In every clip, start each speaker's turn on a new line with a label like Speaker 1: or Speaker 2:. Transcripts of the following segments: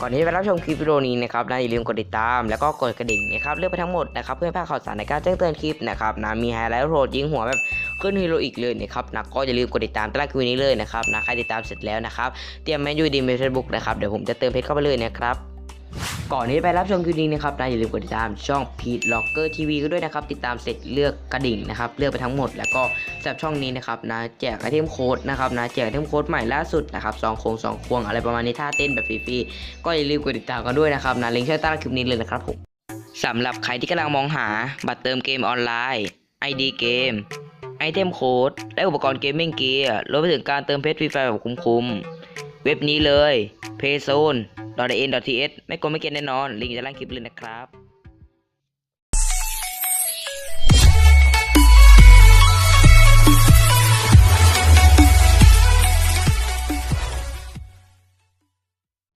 Speaker 1: ก่อนที่จะไปรับชมคลิปวิดีโอนี้นะครับนะอย่าลืมกดติดตามแล้วก็กดกระดิ่งนะครับเลือกไปทั้งหมดนะครับเพื่อไม่พลาดข่าวสารในการแจ้งเตือนคลิปนะครับนะมีไฮไลท์โรดยิงหัวแบบขึ้นฮีโร่อีกเลยนะครับนะก็อย่าลืมกดติดตามใต้คลิปนี้เลยนะครับนะใครติดตามเสร็จแล้วนะครับเตรียมแมนยูดีในเฟซบุ๊กนะครับเดี๋ยวผมจะเติมเพจเข้าไปเลยนะครับ ก่อนที่จะไปรับชมคลิปนี้นะครับนะอย่าลืมกดติดตามช่อง p e t Locker TV ก็ด้วยนะครับ ติดตามเสร็จเลือกกระดิ่งนะครับ เลือกไปทั้งหมด แล้วก็สำหรับช่องนี้นะครับนะแจกไอเทมโค้ดนะครับนะแจกไอเทมโค้ดใหม่ล่าสุดนะครับสองโคงสองควงอะไรประมาณนี้ท่าเต้นแบบฟรีๆก็อย่าลืมกดติดตามกันด้วยนะครับนะลิงก์ช่องใต้คลิปนี้เลยนะครับผมสำหรับใครที่กำลังมองหาบัตรเติมเกมออนไลน์ ID เกมไอเทมโค้ดและอุปกรณ์เกมมิ่งเกียร์รวมไปถึงการเติมเพชรฟรีไฟแบบคุ้มๆ เว็บนี้เลย payzone n th ไม่กลัวไม่เก็นแน่นอน ลิงก์จะล่างคลิปเลยนะครับ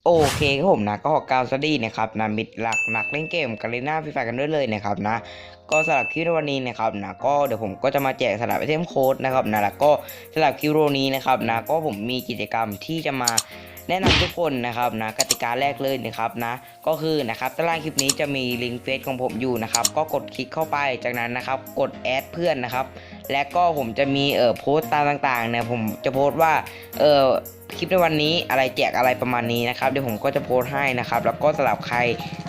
Speaker 1: โอเคครับผมนะก็ขอกาวสวัสดีนะครับนะมิดหลักหนักเล่นเกมกันเลยหน้าฟรีไฟกันด้วยเลยนะครับนะก็สำหรับคลิปวันนี้นะครับนะก็เดี๋ยวผมก็จะมาแจกสลับไอเทมโค้ดนะครับนะแล้วก็สำหรับคลิปวิดีโอนี้นะครับนะก็ผมมีกิจกรรมที่จะมาแนะนำทุกคนนะครับนะกติกาแรกเลยนะครับนะก็คือนะครับใต้ล่างคลิปนี้จะมีลิงก์เฟซของผมอยู่นะครับก็กดคลิกเข้าไปจากนั้นนะครับกดแอดเพื่อนนะครับและก็ผมจะมีเอ่อโพสต์ตามต่างๆเนี่ยผมจะโพสต์ว่าเอ่อ คลิปในวันนี้อะไรแจกอะไรประมาณนี้นะครับเดี๋ยวผมก็จะโพสต์ให้นะครับแล้วก็สำหรับใคร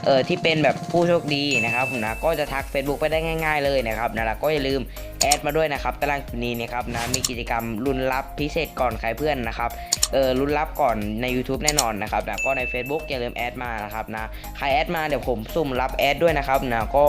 Speaker 1: เอ่อที่เป็นแบบผู้โชคดีนะครับผมนะก็จะทัก Facebook ไปได้ง่าย ๆเลยนะครับนะแล้วก็อย่าลืมแอดมาด้วยนะครับตารางนี้นะครับนะมีกิจกรรมลุ้นรับพิเศษก่อนใครเพื่อนนะครับเออลุ้นรับก่อนใน YouTube แน่นอนนะครับนะก็ใน Facebook อย่าลืมแอดมานะครับนะใครแอดมาเดี๋ยวผมสุ่มรับแอดด้วยนะครับนะก็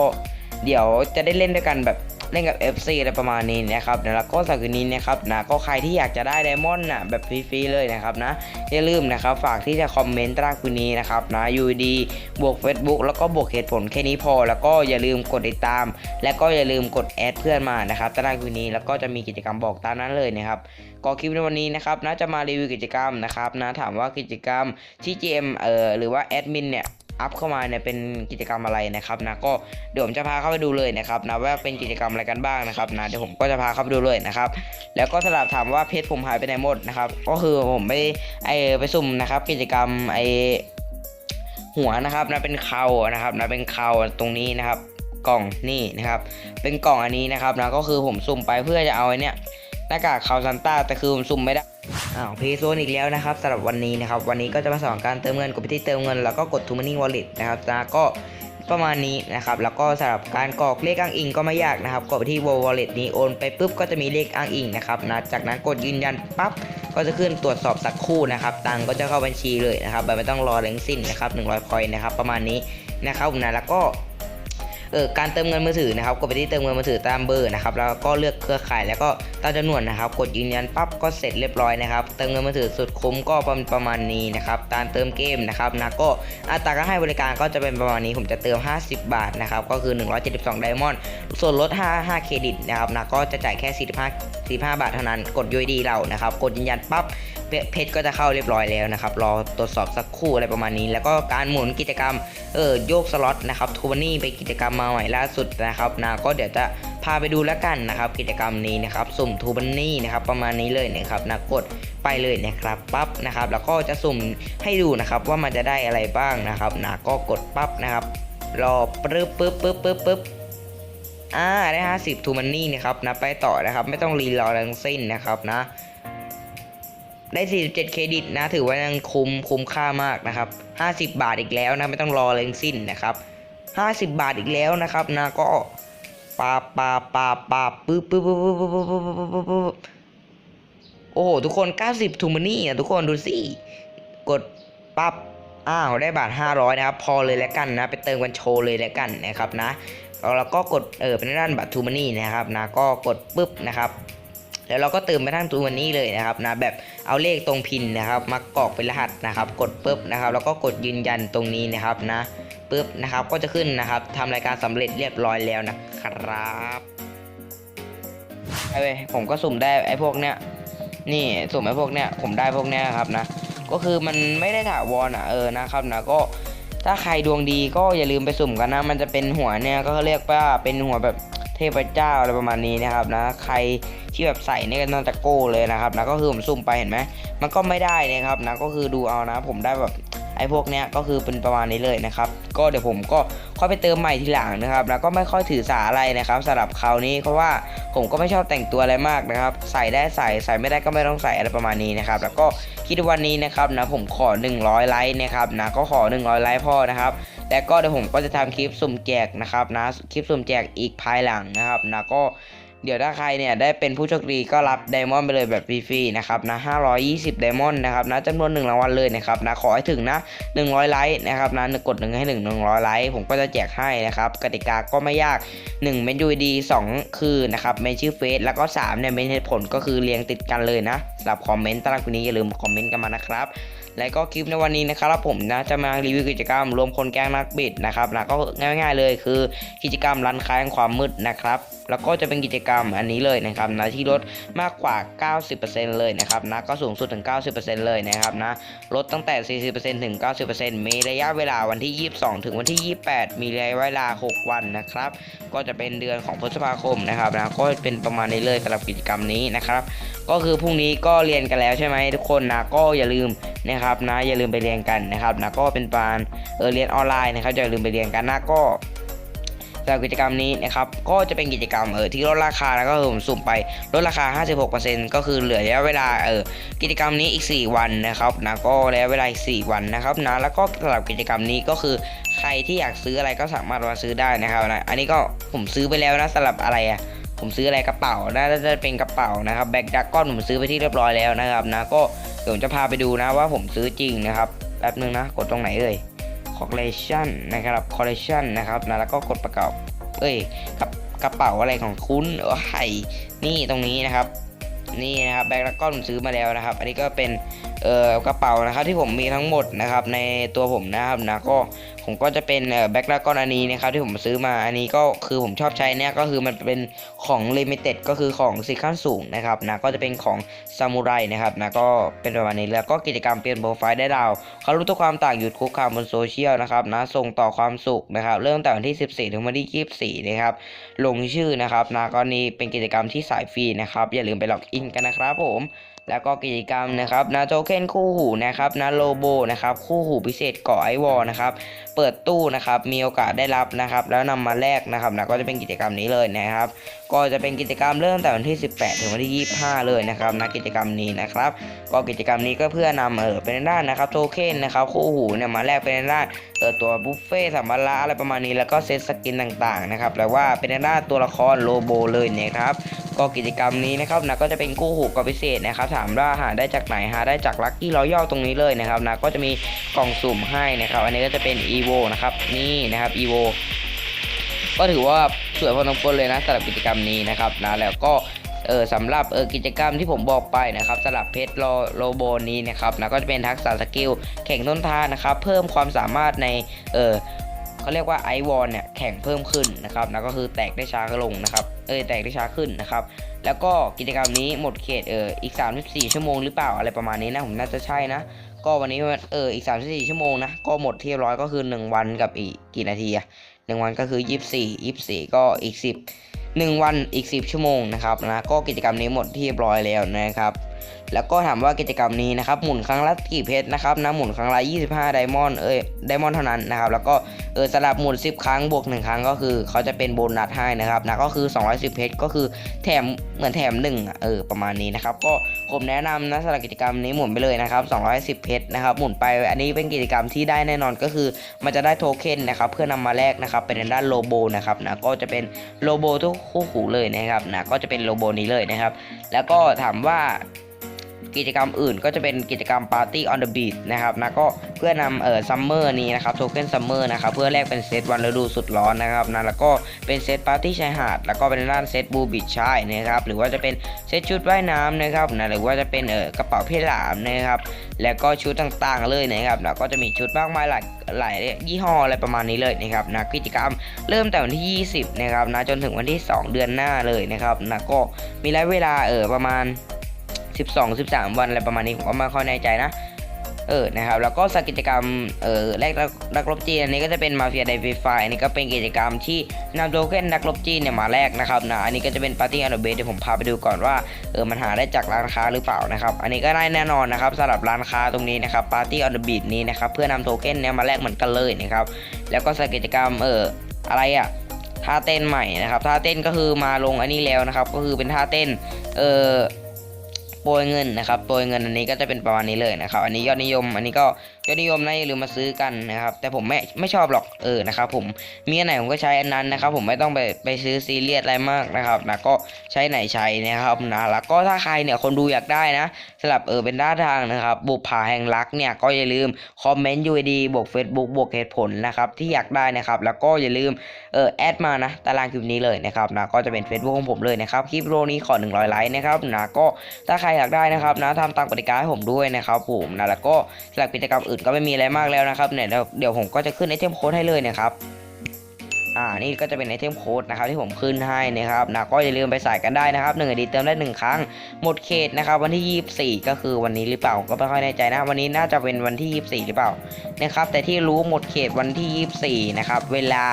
Speaker 1: เดี๋ยวจะได้เล่นด้วยกันแบบ เล่นกับ FC อะไรประมาณนี้นะครับนะแล้วก็สักคืนนี้นะครับนะก็ใครที่อยากจะได้ไดมอนด์นะแบบฟรีๆเลยนะครับนะอย่าลืมนะครับฝากที่จะคอมเมนต์ใต้คืนนี้นะครับนะยูดีบวก Facebook แล้วก็บวกเหตุผลแค่นี้พอ แล้วก็อย่าลืมกดติดตาม และก็อย่าลืมกดแอดเพื่อนมานะครับใต้คืนนี้แล้วก็จะมีกิจกรรมบอกตามนั้นเลยนะครับ ก็คลิปในวันนี้นะครับนะจะมารีวิวกิจกรรมนะครับนะถามว่ากิจกรรมที่ GM เอ่อหรือว่าแอดมินเนี่ยอัพเข้ามาเนี่ยเป็นกิจกรรมอะไรนะครับนะก็เดี๋ยวผมจะพาเข้าไปดูเลยนะครับนะว่าเป็นกิจกรรมอะไรกันบ้างนะครับนะเดี๋ยวผมก็จะพาเข้าไปดูเลยนะครับแล้วก็สลับถามว่าเพจผมหายไปไหนหมดนะครับก็คือผมไปไอไปสุ่มนะครับ กิจกรรมไอหัวนะครับนะเป็นเขานะครับนะเป็นเขาตรงนี้นะครับ กล่องนี่นะครับ เป็นกล่องอันนี้นะครับนะก็คือผมสุ่มไปเพื่อจะเอาไอเนี้ย หน้ากากคาวซันต้าแต่คือผมสุ่มไม่ได้อ้าวเพย์โซนอีกแล้วนะครับสำหรับวันนี้นะครับ วันนี้ก็จะมาสอนการเติมเงินกดไปที่เติมเงิน แล้วก็กด t ูมันนี่วอลเล็ตนะครับนะก็ประมาณนี้นะครับ แล้วก็สำหรับการกรอกเลขอ้างอิงก็ไม่ยากนะครับ กดไปที่ wallet นี้โอนไปปุ๊บก็จะมีเลขอ้างอิงนะครับนะจากนั้นกดยืนยันปั๊บก็จะขึ้นตรวจสอบสักคู่นะครับตังก็จะเข้าบัญชีเลยนะครับแบบไม่ต้องรอแรงสิ้นนะครับ100คอยนะครับประมาณนี้นะครับนะแล้วก็ การเติมเงินมือถือนะครับกดไปที่เติมเงินมือถือตามเบอร์นะครับแล้วก็เลือกเครือข่ายแล้วก็ตามจำนวนนะครับ กดยืนยันปั๊บก็เสร็จเรียบร้อยนะครับเติมเงินมือถือสุดคุ้มก็ประประมาณนี้นะครับการเติมเกมนะครับนะก็อัตราการให้บริการก็จะเป็นประมาณนี้ผมจะเติม 50 บาทนะครับก็คือ 172ไดมอนด์ส่วนลด 5 5เครดิตนะครับนะก็จะจ่ายแค่ 45 45 บาทเท่านั้น กดยูดีเรานะครับกดยืนยันปั๊บเพจก็จะเข้าเรียบร้อยแล้วนะครับ รอตรวจสอบสักครู่อะไรประมาณนี้ แล้วก็การหมุนกิจกรรมเออโยกสล็อตนะครับทูบันนี่ไปกิจกรรมมาใหม่ล่าสุดนะครับนะก็เดี๋ยวจะพาไปดูแล้วกันนะครับ กิจกรรมนี้นะครับ สุ่มทูบันนี่นะครับประมาณนี้เลยนะครับนะกดไปเลยนะครับปั๊บนะครับ แล้วก็จะสุ่มให้ดูนะครับว่ามันจะได้อะไรบ้างนะครับนะก็กดปั๊บนะครับรอปึ๊บปึ๊บปึ๊บปึ๊บปึ๊บอ่าได้ 50ทูมันนี่นะครับนะไปต่อนะครับ ไม่ต้องรีรอทั้งสิ้นนะครับนะ ได้ 47 เครดิตนะ ถือว่ายังคุ้มคุ้มค่ามากนะครับ 50 บาทอีกแล้วนะ ไม่ต้องรอเลยสิ้นนะครับ 50 บาทอีกแล้วนะครับนะก็ปาปาปาปาปึ๊บปึ๊บปึ๊บปึ๊บปึ๊บปึ๊บปึ๊บโอ้โห ทุกคน 90ทูมานี่นะทุกคนดูสิ กดปั๊บอ้าวได้บาท 500 นะครับ พอเลยแล้วกันนะ ไปเติมกันโชว์เลยแล้วกันนะครับนะแล้วก็กดเออเป็นด้านบัตรทูมานี่นะครับนะก็กดปึ๊บนะครับ แล้วเราก็เติมไปทั้งตัววันนี้เลยนะครับนะแบบเอาเลขตรงพินนะครับ มากรอกเป็นรหัสนะครับ กดปุ๊บนะครับ แล้วก็กดยืนยันตรงนี้นะครับนะปุ๊บนะครับก็จะขึ้นนะครับทำรายการสำเร็จเรียบร้อยแล้วนะครับไอ้เว้ยผมก็สุ่มได้ไอ้พวกเนี้ยนี่สุ่มไอ้พวกเนี้ยผมได้พวกเนี้ยครับนะก็คือมันไม่ได้ถาวรอะเออนะครับนะก็ถ้าใครดวงดีก็อย่าลืมไปสุ่มกันนะ มันจะเป็นหัวเนี่ยก็เรียกว่าเป็นหัวแบบเทพเจ้าอะไรประมาณนี้นะครับนะ ใคร ที่แบบใส่เนี่ยก็น่าจะโก้เลยนะครับนะก็คือผมสุ่มไปเห็นไหมมันก็ไม่ได้นะครับนะก็คือดูเอานะ ผมได้แบบไอ้พวกเนี้ยก็คือเป็นประมาณนี้เลยนะครับ ก็เดี๋ยวผมก็ค่อยไปเติมใหม่ทีหลังนะครับ แล้วก็ไม่ค่อยถือสาอะไรนะครับสำหรับคราวนี้เพราะว่าผมก็ไม่ชอบแต่งตัวอะไรมากนะครับ ใส่ได้ใส่ใส่ไม่ได้ก็ไม่ต้องใส่อะไรประมาณนี้นะครับ แล้วก็คิดวันนี้นะครับนะผมขอ 100 ไลค์นะครับนะก็ขอ 100 ไลค์พอนะครับแล้วก็เดี๋ยวผมก็จะทำคลิปสุ่มแจกนะครับนะคลิปสุ่มแจกอีกภายหลังนะครับนะก็ เดี๋ยวถ้าใครเนี่ยได้เป็นผู้โชคดีก็รับไดมอนด์ไปเลยแบบฟรีๆนะครับนะ520ไดมอนด์นะครับนะจำนวน1รางวัลเลยนะครับนะขอให้ถึงนะ 100 ไลค์นะครับนะกดหนึ่งให้ถึง100 ไลค์ผมก็จะแจกให้นะครับกติกาก็ไม่ยาก1เมนยูดี2คือนะครับเมนชื่อเฟซแล้วก็3เนี่ยเมนเหตุผลก็คือเรียงติดกันเลยนะสำหรับคอมเมนต์ตารางนี้อย่าลืมคอมเมนต์กันมานะครับและก็คลิปในวันนี้นะครับผมนะจะมารีวิวกิจกรรมรวมคนแกล้งนักบิดนะครับนะก็ง่ายๆเลยคือกิจกรรมร้านค้าแห่งความมืดนะครับแล้วก็จะเป็นกิจกรรมอันนี้เลยนะครับนะที่ลดมากกว่า 90%เลยนะครับนะก็สูงสุดถึง 90%เลยนะครับนะลดตั้งแต่ 40%ถึง 90%มีระยะเวลาวันที่ 22 ถึงวันที่ 28 มีระยะเวลา 6 วันนะครับ ก็จะเป็นเดือนของพฤษภาคมนะครับนะก็เป็นประมาณนี้เลยสำหรับกิจกรรมนี้นะครับก็คือพรุ่งนี้ก็เรียนกันแล้วใช่ไหมทุกคนนะก็อย่าลืมนะครับนะอย่าลืมไปเรียนกันนะครับนะก็เป็นการเออเรียนออนไลน์นะครับอย่าลืมไปเรียนกันนะก็สำหรับกิจกรรมนี้นะครับก็จะเป็นกิจกรรมเออที่ลดราคาแล้วก็คือผมสุ่มไปลดราคา 56%ก็คือเหลือระยะเวลาเออกิจกรรมนี้อีก 4 วันนะครับนะก็ระยะเวลาอีก 4 วันนะครับนะแล้วก็สำหรับกิจกรรมนี้ก็คือใครที่อยากซื้ออะไรก็สามารถมาซื้อได้นะครับนะอันนี้ก็ผมซื้อไปแล้วนะสำหรับอะไรอะ ผมซื้ออะไรกระเป๋าน่าจะเป็นกระเป๋านะครับแบ็กดักก้อนผมซื้อไปที่เรียบร้อยแล้วนะครับนะก็เดี๋ยวผมจะพาไปดูนะว่าผมซื้อจริงนะครับแป๊บนึงนะกดตรงไหนเอ่ย collection นะครับ collection นะครับนะแล้วก็กดประกอบเอ้ยกระกระเป๋าอะไรของคุณเออไห่นี่ตรงนี้นะครับ นี่นะครับแบ็กดักก้อนผมซื้อมาแล้วนะครับ อันนี้ก็เป็น เอ่อกระเป๋านะครับที่ผมมีทั้งหมดนะครับในตัวผมนะครับนะก็ผมก็จะเป็นแบ็กดักก้อนอันนี้นะครับที่ผมซื้อมาอันนี้ก็คือผมชอบใช้เนี่ยก็คือมันเป็นของลิมิเต็ดก็คือของสิขั้นสูงนะครับนะก็จะเป็นของซามูไรนะครับนะก็เป็นประมาณนี้แล้วก็กิจกรรมเปลี่ยนโปรไฟล์ได้ดาวเขารู้ทุกความต่างหยุดคุกคามบนโซเชียลนะครับนะส่งต่อความสุขนะครับเริ่มแต่วันที่ 14 ถึงวันที่ 24 นะครับลงชื่อนะครับนะก็นี้เป็นกิจกรรมที่สายฟรีนะครับอย่าลืมไปล็อกอินกันนะครับผม แล้วก็กิจกรรมนะครับนะโทเค็นคู่หูนะครับนะโลโบนะครับคู่หูพิเศษกาะไอวอลนะครับเปิดตู้นะครับมีโอกาสได้รับนะครับแล้วนำมาแลกนะครับนะก็จะเป็นกิจกรรมนี้เลยนะครับ ก็จะเป็นกิจกรรมเริ่มแต่วันที่ 18 ถึงวันที่ 25 เลยนะครับนะกิจกรรมนี้นะครับ ก็กิจกรรมนี้ก็เพื่อนำเออเป็นด้านนะครับโทเค็นนะครับคู่หูเนี่ยมาแลกเป็นด้านเออตัวบุฟเฟ่สัมภาระอะไรประมาณนี้แล้วก็เซตสกินต่างๆนะครับแปลว่าเป็นด้านตัวละครโลโบเลยนะครับก็กิจกรรมนี้นะครับนะก็จะเป็นคู่หูกับพิเศษนะครับถามว่าหาได้จากไหนหาได้จากลัคกี้รอยัลตรงนี้เลยนะครับนะก็จะมีกล่องสุ่มให้นะครับ อันนี้ก็จะเป็น EVO นะครับนี่นะครับ EVO ก็ถือว่าสวยพอสมควรเลยนะสำหรับกิจกรรมนี้นะครับนะแล้วก็เออสำหรับเออกิจกรรมที่ผมบอกไปนะครับสำหรับเพชรโลโลโบนี้นะครับนะก็จะเป็นทักษะสกิลแข่งต้นทานนะครับเพิ่มความสามารถในเออเขาเรียกว่าไอวอนเนี่ยแข่งเพิ่มขึ้นนะครับนะก็คือแตกได้ช้าลงนะครับ เออแตกได้ช้าขึ้นนะครับ แล้วก็กิจกรรมนี้หมดเขตเอออีก 34 ชั่วโมงหรือเปล่าอะไรประมาณนี้นะผมน่าจะใช่นะ ก็วันนี้เอออีก 34 ชั่วโมงนะก็หมดที่ยร้อยก็คือ 1 วันกับอีกกี่นาทีอะหนึ่งวันก็คือ 24 24 ก็อีก 10 1 วันอีก 10 ชั่วโมงนะครับนะก็กิจกรรมนี้หมดที่เรียบร้อยแล้วนะครับ แล้วก็ถามว่ากิจกรรมนี้นะครับหมุนครั้งละกี่เพชรนะครับนะหมุนครั้งละ 25 ไดมอนด์เอ้ยไดมอนด์เท่านั้นนะครับแล้วก็เออสลับหมุน 10 ครั้งบวก 1 ครั้งก็คือเขาจะเป็นโบนัสให้นะครับนะก็คือ 210 เพชรก็คือแถมเหมือนแถม1อะเออประมาณนี้นะครับก็ผมแนะนำนะสำหรับกิจกรรมนี้หมุนไปเลยนะครับ210 เพชรนะครับหมุนไปอันนี้เป็นกิจกรรมที่ได้แน่นอนก็คือ มันจะได้โทเค็นนะครับเพื่อนำมาแลกนะครับเป็นด้านโลโบนะครับนะก็จะเป็นโลโบทุกคู่หูเลยนะครับนะก็จะเป็นโลโบนี้เลยนะครับแล้วก็ถามว่า กิจกรรมอื่นก็จะเป็นกิจกรรม Party on the Beach นะครับนะก็เพื่อนำเอ่อซัมเมอร์นี้นะครับโทเค็นซัมเมอร์นะครับเพื่อแลกเป็นเซตวันฤดูสุดร้อนนะครับนะแล้วก็เป็นเซตปาร์ตี้ชายหาด แล้วก็เป็นด้านเซตบูบิชชายนะครับหรือว่าจะเป็นเซตชุดว่ายน้ำนะครับนะหรือว่าจะเป็นเอ่อกระเป๋าเพชรหลามนะครับแล้วก็ชุดต่างๆเลยนะครับแล้วก็จะมีชุดมากมายหลายหลายยี่ห้ออะไรประมาณนี้เลยนะครับนะกิจกรรมเริ่มแต่วันที่ 20นะครับนะจนถึงวันที่ 2 เดือนหน้าเลยนะครับนะก็มีระยะเวลาเออประมาณ 12 13 วันอะไรประมาณนี้ผมก็ไม่ค่อยแน่ใจนะเออนะครับแล้วก็สกิจกรรมเออแรกนักรบจีนอันนี้ก็จะเป็นมาเฟียไดฟีไฟอันนี้ก็เป็นกิจกรรมที่นำโทเค็นนักรบจีนเนี่ยมาแลกนะครับนะอันนี้ก็จะเป็นปาร์ตี้อันเบสเดี๋ยวผมพาไปดูก่อนว่าเออมันหาได้จากร้านค้าหรือเปล่านะครับอันนี้ก็ได้แน่นอนนะครับสำหรับร้านค้าตรงนี้นะครับปาร์ตี้อันเบสนี้นะครับเพื่อนำโทเค็นเนี่ยมาแลกเหมือนกันเลยนะครับแล้วก็สกิจกรรมเอออะไรอะท่าเต้นใหม่นะครับท่าเต้นก็คือมาลงอันนี้แล้วนะครับก็คือเป็นท่าเต้นเออ โปรยเงินนะครับโปรยเงินอันนี้ก็จะเป็นประมาณนี้เลยนะครับ อันนี้ยอดนิยม อันนี้ก็ยอดนิยมนะอย่าลืมมาซื้อกันนะครับ แต่ผมไม่ไม่ชอบหรอกเออนะครับ ผมมีอันไหนผมก็ใช้อันนั้นนะครับ ผมไม่ต้องไปไปซื้อซีเรียสอะไรมากนะครับนะก็ใช้ไหนใช้นะครับนะแล้วก็ถ้าใครเนี่ยคนดูอยากได้นะสำหรับเออเป็นด้านทางนะครับบุปผาแห่งรักเนี่ยก็อย่าลืมคอมเมนต์ยูดีบวก Facebook บวกเหตุผลนะครับที่อยากได้นะครับ แล้วก็อย่าลืมเออแอดมานะตารางคลิปนี้เลยนะครับนะก็จะเป็น Facebook ของผมเลยนะครับคลิปโอนี้ขอ 100 ไลค์นะครับนะก็ถ้าใครอยากได้นะครับนะทำตามกติกาให้ผมด้วยนะครับผมนะแล้วก็สำหรับกิจกรรมอื่นก็ไม่มีอะไรมากแล้วนะครับเนี่ยเดี๋ยวผมก็จะขึ้นไอเทมโค้ดให้เลยนะครับอ่านี่ก็จะเป็นไอเทมโค้ดนะครับที่ผมขึ้นให้นะครับนะก็อย่าลืมไปใส่กันได้นะครับหนึ่งอดีเติมได้หนึ่งครั้ง หมดเขตนะครับวันที่ 24 ก็คือวันนี้หรือเปล่าก็ไม่ค่อยแน่ใจนะวันนี้น่าจะเป็นวันที่ 24 หรือเปล่านะครับแต่ที่รู้หมดเขตวันที่ 24 นะครับเวลา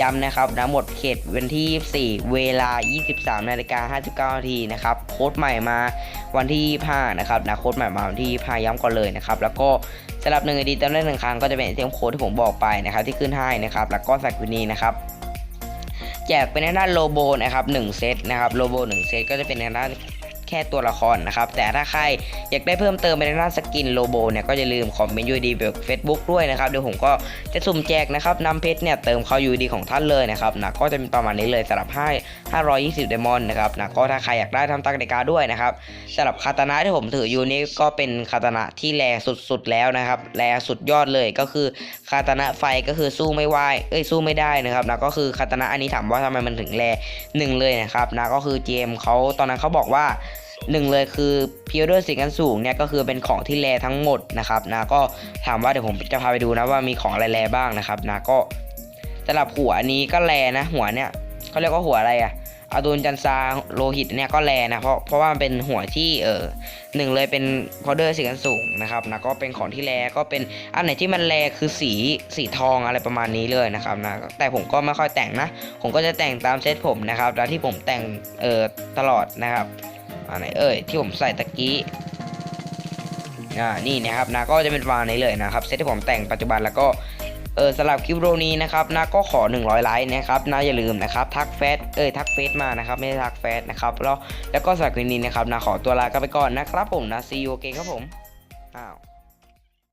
Speaker 1: ย้ำนะครับนะหมดเขตวันที่ 24 เวลา 23นาฬิกา59นาทีนะครับโค้ดใหม่มาวันที่ 25 นะครับนะโค้ดใหม่มาวันที่ 25 ย้ำก่อนเลยนะครับแล้วก็ สำหรับหนึ่งอดีเติมได้หนึ่งครั้งก็จะเป็นไอเทมโค้ดที่ผมบอกไปนะครับที่ขึ้นให้นะครับแล้วก็สกวินีนะครับแจกเป็นในด้านโลโบนะครับ1เซตนะครับโลโบ1เซตก็จะเป็นในด้าน แค่ตัวละครนะครับ แต่ถ้าใครอยากได้เพิ่มเติมเป็นในด้านสกินโลโบเนี่ยก็อย่าลืมคอมเมนต์ยูดีแบบเฟซบุ๊กด้วยนะครับเดี๋ยวผมก็จะสุ่มแจกนะครับนำเพชรเนี่ยเติมเข้ายูดีของท่านเลยนะครับนะก็จะเป็นประมาณนี้เลยสำหรับให้520เดมอนนะครับนะก็ถ้าใครอยากได้ทำตามกติกาด้วยนะครับสำหรับคาตานะที่ผมถืออยู่นี่ก็เป็นคาตานะที่แรงสุดๆแล้วนะครับแรงสุดยอดเลยก็คือคาตานะไฟก็คือสู้ไม่ไหวเอ้ยสู้ไม่ได้นะครับนะก็คือคาตานะอันนี้ถามว่าทำไมมันถึงแรงหนึ่งเลยนะครับนะก็คือเจมเขาตอนนั้นเขาบอกว่า หนึ่งเลยคือพิวเดอร์สิงกันสูงเนี่ยก็คือเป็นของที่แรทั้งหมดนะครับนะก็ถามว่าเดี๋ยวผมจะพาไปดูนะว่ามีของอะไรแรบ้างนะครับนะก็สำหรับหัวนี้ก็แรนะ หัวเนี่ยเขาเรียกว่าหัวอะไรอะอดูนจันซาโลหิตเนี่ยก็แรนะเพราะเพราะว่ามันเป็นหัวที่เออหนึ่งเลยเป็นพอเดอร์สิงกันสูงนะครับนะก็เป็นของที่แรก็เป็นอันไหนที่มันแรคือสีสีทองอะไรประมาณนี้เลยนะครับนะแต่ผมก็ไม่ค่อยแต่งนะ ผมก็จะแต่งตามเซตผมนะครับแล้วที่ผมแต่งเออตลอดนะครับ อันไหนเอ่ยที่ผมใส่ตะกี้อ่านี่นะครับนะก็จะเป็นประมาณนี้เลยนะครับเซตที่ผมแต่งปัจจุบันแล้วก็เออสำหรับคลิปโรนี้นะครับนะก็ขอ 100 ไลค์นะครับนะอย่าลืมนะครับทักเฟตเอ้ยทักเฟซมานะครับไม่ได้ทักเฟตนะครับแล้วแล้วก็สำหรับคลิปนี้นะครับนะขอตัวลากันไปก่อนนะครับผมนะ see you again ครับผมอ้าว